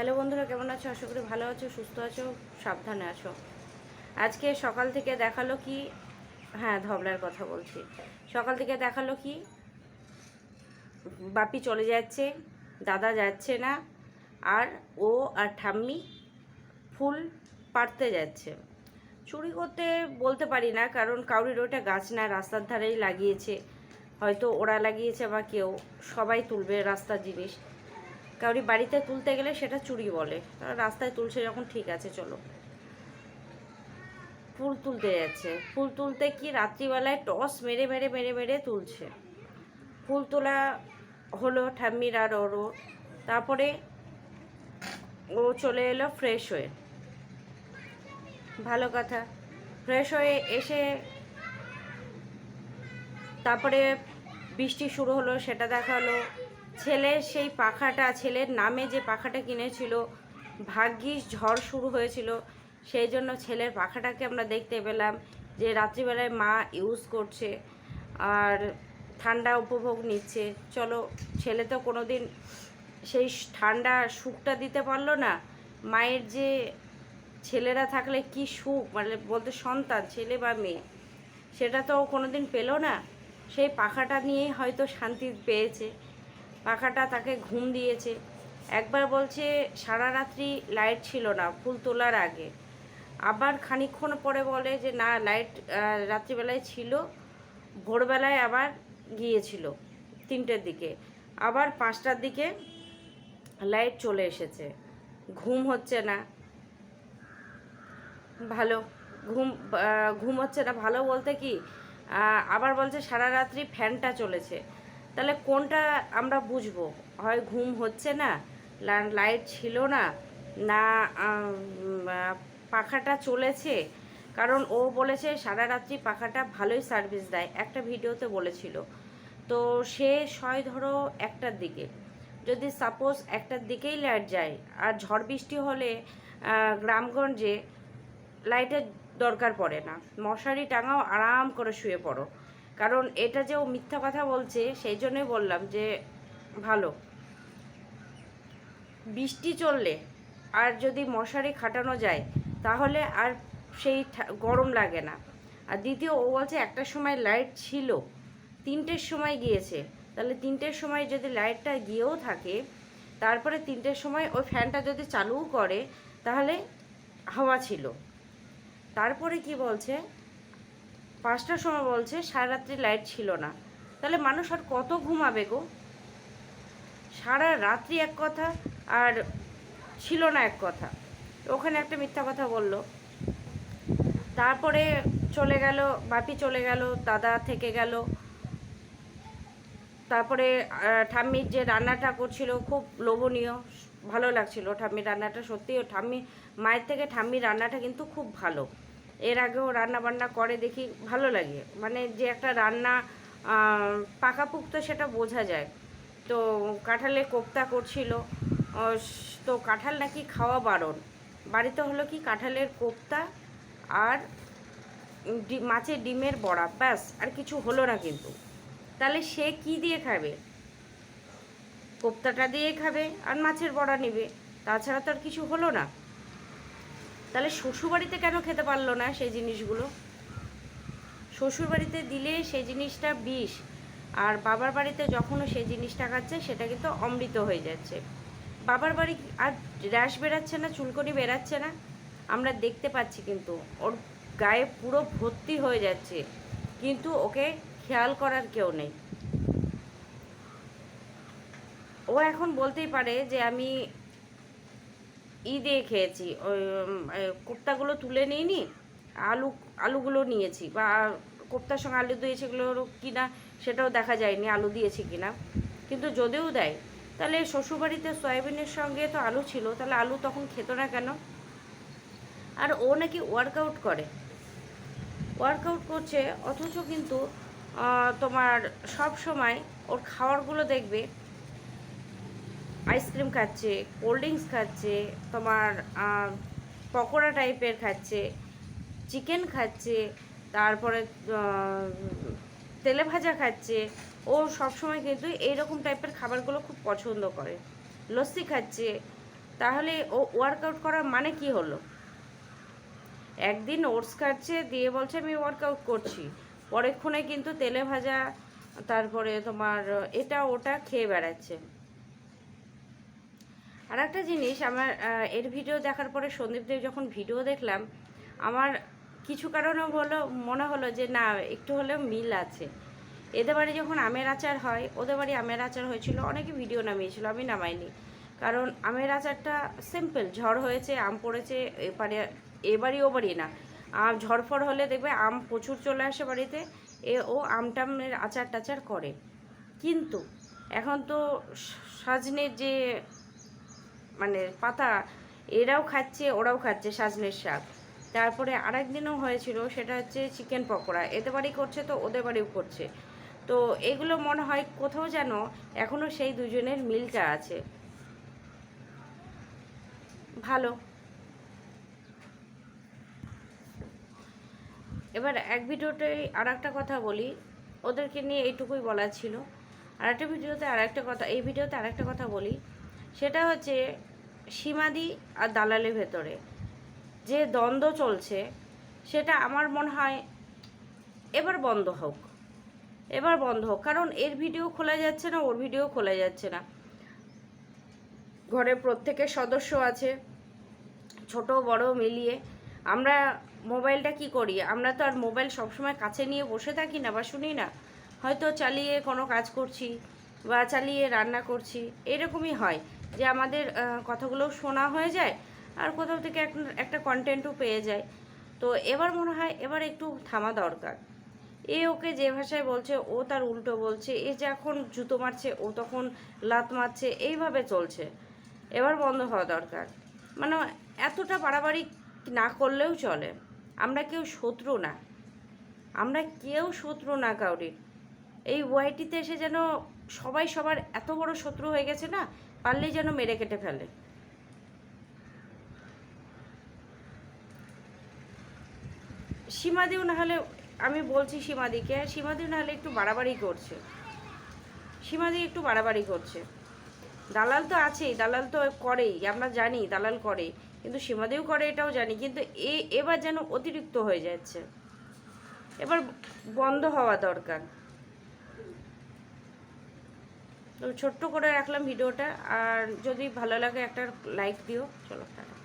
Hello বন্ধুরা, কেমন আছো? আশা করি ভালো আছো, সুস্থ আছো, সাবধানে আছো। আজকে সকাল থেকে দেখাল কি হ্যাঁ ধবলার কথা বলছি। সকাল থেকে দেখাল কি, বাপি চলে যাচ্ছে, দাদা যাচ্ছে না, আর ও আর ঠাম্মি ফুল পাড়তে যাচ্ছে। চুরি করতে বলতে পারি না, কারণ কাউরির ওটা গাছ না, রাস্তার ধারেই লাগিয়েছে। হয়তো ওরা লাগিয়েছে বা কেউ, সবাই তুলবে রাস্তার জিনিস। কাউরি বাড়িতে তুলতে গেলে সেটা চুরি বলে। রাস্তায় তুলছে যখন ঠিক আছে, চলো। ফুল তুলতে যাচ্ছে। ফুল তুলতে কি রাত্রিবেলায় টস মেরে মেরে মেরে মেরে তুলছে। ফুল তোলা হলো ঠাম্মির আর ওরও তারপরে ও চলে এলো ফ্রেশ হয়ে। ভালো কথা। ফ্রেশ হয়ে এসে তারপরে বৃষ্টি শুরু হলো, সেটা দেখাল। ছেলের সেই পাখাটা, ছেলের নামে যে পাখাটা কিনেছিল, ভাগ্যিস ঝড় শুরু হয়েছিল। সেই জন্য ছেলের পাখাটাকে আমরা দেখতে পেলাম যে রাত্রিবেলায় মা ইউজ করছে আর ঠান্ডা উপভোগ নিচ্ছে। চলো, ছেলে তো কোনো দিন সেই ঠান্ডা সুখটা দিতে পারল না। মায়ের যে ছেলেরা থাকলে কি সুখ? মানে বলতে সন্তান, ছেলে বা মেয়ে, সেটা তো কোনো দিন পেল না। সেই পাখাটা নিয়েই হয়তো শান্তি পেয়েছে। পাখাটা তাকে ঘুম দিয়েছে। একবার বলছে, সারা রাত্রি লাইট ছিল না, ফুল তোলার আগে। আবার খানিকক্ষণ পরে বলে যে, না লাইট রাত্রিবেলায় ছিল, ভোরবেলায় আবার গিয়েছিল তিনটের দিকে। আবার পাঁচটার দিকে লাইট চলে এসেছে। ঘুম হচ্ছে না। ভালো, ঘুম ঘুম হচ্ছে না। ভালো বলতে কি আবার বলছে, সারা রাত্রি ফ্যানটা চলেছে। তাহলে কোনটা আমরা বুঝব? হয় ঘুম হচ্ছে না লাইট ছিল না না পাখাটা চলেছে? কারণ ও বলেছে সারা রাত্রি পাখাটা ভালোই সার্ভিস দেয়, একটা ভিডিওতে বলেছিল। তো সে শয় ধরো একটার দিকে। যদি সাপোজ একটার দিকেই লাইট যায়, আর ঝড় বৃষ্টি হলে গ্রামগঞ্জে লাইটের দরকার পড়ে না। মশারি টাঙাও আরাম করে শুয়ে পড়ো। কারণ এটা যে ও মিথ্যা কথা বলছে, সেই জন্যই বললাম যে ভালো। বৃষ্টি চললে আর যদি মশারি খাটানো যায়, তাহলে আর সেই গরম লাগে না। আর দ্বিতীয়, ও বলছে একটা সময় লাইট ছিল, তিনটের সময় গিয়েছে। তাহলে তিনটের সময় যদি লাইটটা গিয়েও থাকে, তারপরে তিনটের সময় ওই ফ্যানটা যদি চালুও করে, তাহলে হাওয়া ছিল। তারপরে কি বলছে? পাঁচটার সময় বলছে সারা রাত্রি লাইট ছিল না। তাহলে মানুষ আর কত ঘুমাবে গো? সারা রাত্রি এক কথা আর ছিল না এক কথা। ওখানে একটা মিথ্যা কথা বলল। তারপরে চলে গেল, বাপি চলে গেল, দাদা থেকে গেল। তারপরে ঠাম্মির যে রান্নাটা করছিল খুব লোভনীয়, ভালো লাগছিল। ঠাম্মির রান্নাটা সত্যি ও ঠাম্মি, মায়ের থেকে ঠাম্মির রান্নাটা কিন্তু খুব ভালো। এর আগেও রান্না বান্না করে দেখি, ভালো লাগে। মানে যে একটা রান্না পাকাপুক্ত সেটা বোঝা যায়। তো কাঁঠালে কোপ্তা করছিল। তো কাঁঠাল নাকি খাওয়া বারণ। বাড়িতে হলো কি কাঁঠালের কোপ্তা আর মাছের ডিমের বড়া, ব্যাস, আর কিছু হলো না কিন্তু। তাহলে সে কি দিয়ে খাবে? কোপ্তাটা দিয়ে খাবে আর মাছের বড়া নেবে। তাছাড়া তো আর কিছু হলো না। তাহলে শ্বশুরবাড়িতে কেন খেতে পারল না সেই জিনিসগুলো? শ্বশুরবাড়িতে দিলে সেই জিনিসটা বিষ, আর বাবার বাড়িতে যখনও সেই জিনিসটা খাচ্ছে সেটা কিন্তু অমৃত হয়ে যাচ্ছে। বাবার বাড়ি আর র্যাশ বেরাচ্ছে না, চুলকনি বেরাচ্ছে না? আমরা দেখতে পাচ্ছি কিন্তু, ওর গায়ে পুরো ভর্তি হয়ে যাচ্ছে, কিন্তু ওকে খেয়াল করার কেউ নেই। ও এখন বলতেই পারে যে আমি ই দিয়ে খেয়েছি, ওই কোপ্তাগুলো তুলে নিইনি, আলু, আলুগুলো নিয়েছি, বা কোপ্তার সঙ্গে আলু দিয়েছি, এগুলো কিনা সেটাও দেখা যায়নি, আলু দিয়েছি কিনা। কিন্তু যদিও দেয়, তাহলে শ্বশুরবাড়িতে সয়াবিনের সঙ্গে তো আলু ছিল, তাহলে আলু তখন খেত না কেন? আর ও নাকি ওয়ার্কআউট করে। ওয়ার্কআউট করছে, অথচ কিন্তু তোমার সব সময় ওর খাবারগুলো দেখবে আইসক্রিম খাচ্ছে, কোল্ড ড্রিঙ্কস খাচ্ছে, তোমার পকোড়া টাইপের খাচ্ছে, চিকেন খাচ্ছে, তারপরে তেলে ভাজা খাচ্ছে। ও সবসময় কিন্তু এইরকম টাইপের খাবারগুলো খুব পছন্দ করে। লস্যি খাচ্ছে। তাহলে ও ওয়ার্কআউট করার মানে কি হলো? একদিন ওটস খাচ্ছে, দিয়ে বলছে, আমি ওয়ার্কআউট করছি। পরেক্ষণে কিন্তু তেলে ভাজা, তারপরে তোমার, এটা ওটা খেয়ে বেড়াচ্ছে। আর একটা জিনিস, আমার এর ভিডিও দেখার পরে সন্দীপ দেব যখন ভিডিও দেখলাম, আমার কিছু কারণে হলো, মনে হলো যে না, একটু হলেও মিল আছে। এদের বাড়ি যখন আমের আচার হয়, ওদের বাড়ি আমের আচার হয়েছিল, অনেকে ভিডিও নামিয়েছিল, আমি নামাইনি। কারণ আমের আচারটা সিম্পল ঝড় হয়েছে, আম পড়েছে এবারে এবারই ও বাড়ি না। আম ঝড়ফড় হলে দেখবে আম প্রচুর চলে আসে বাড়িতে, এ, ও আমটামের আচার টাচার করে। কিন্তু এখন তো সাজনের যে মানে পাতা এরাও খাচ্ছে, ওরাও খাচ্ছে সাজনের শাক তারপরে আরেক দিনও হয়েছিল, সেটা হচ্ছে চিকেন পকোড়া। এদের বাড়ি করছে তো ওদের বাড়িও করছে। তো এগুলো মনে হয় কোথাও যেন এখনও সেই দুজনের মিলটা আছে। ভালো। এবার এক ভিডিওতে আর একটা কথা বলি। ওদেরকে নিয়ে এইটুকুই বলার ছিল। আর একটা ভিডিওতে আর একটা কথা, এই ভিডিওতে আর একটা কথা বলি। সেটা হচ্ছে সীমাদি আর দালালের ভেতরে যে দ্বন্দ্ব চলছে, সেটা আমার মনে হয় এবার বন্ধ হোক। এবার বন্ধ হোক, কারণ এর ভিডিও খোলা যাচ্ছে না, ওর ভিডিও খোলা যাচ্ছে না। ঘরে প্রত্যেকের সদস্য আছে, ছোট, বড়, মিলিয়ে। আমরা মোবাইলটা কি করি? আমরা তো আর মোবাইল সবসময় কাছে নিয়ে বসে থাকি না বা শুনি না। হয়তো চালিয়ে কোনো কাজ করছি বা চালিয়ে রান্না করছি, এরকমই হয়। যে আমাদের কথাগুলো শোনা হয়ে যায় আর কোথাও থেকে এক- একটা কন্টেন্টও পেয়ে যায়। তো এবার মনে হয় এবার একটু থামা দরকার। এ ওকে যে ভাষায় বলছে, ও তার উল্টো বলছে, এ যখন জুতো মারছে, ও তখন লাত মারছে, এইভাবে চলছে। এবার বন্ধ হওয়া দরকার। মানে এতটা বাড়াবাড়ি না করলেও চলে। আমরা কেউ শত্রু না। আমরা কেউ শত্রু না কাউরির। এই ওয়াইটিতে এসে যেন সবাই সবার এত বড় শত্রু হয়ে গেছে না পারলেই যেন মেরে কেটে ফেলে। সীমাদিও না হলে, আমি বলছি সীমাদিকে, সীমাদিও না হলে একটু বাড়াবাড়ি করছে। সীমাদি একটু বাড়াবাড়ি করছে। দালাল তো আছেই, দালাল তো করেই, আমরা জানি দালাল করে কিন্তু সীমাদিও করে এটাও জানি, কিন্তু এ, এবার যেন অতিরিক্ত হয়ে যাচ্ছে। এবার বন্ধ হওয়া দরকার। তো ছোট্ট করে রাখলাম ভিডিওটা আর যদি ভালো লাগে একটা লাইক দিও চলো টাটা।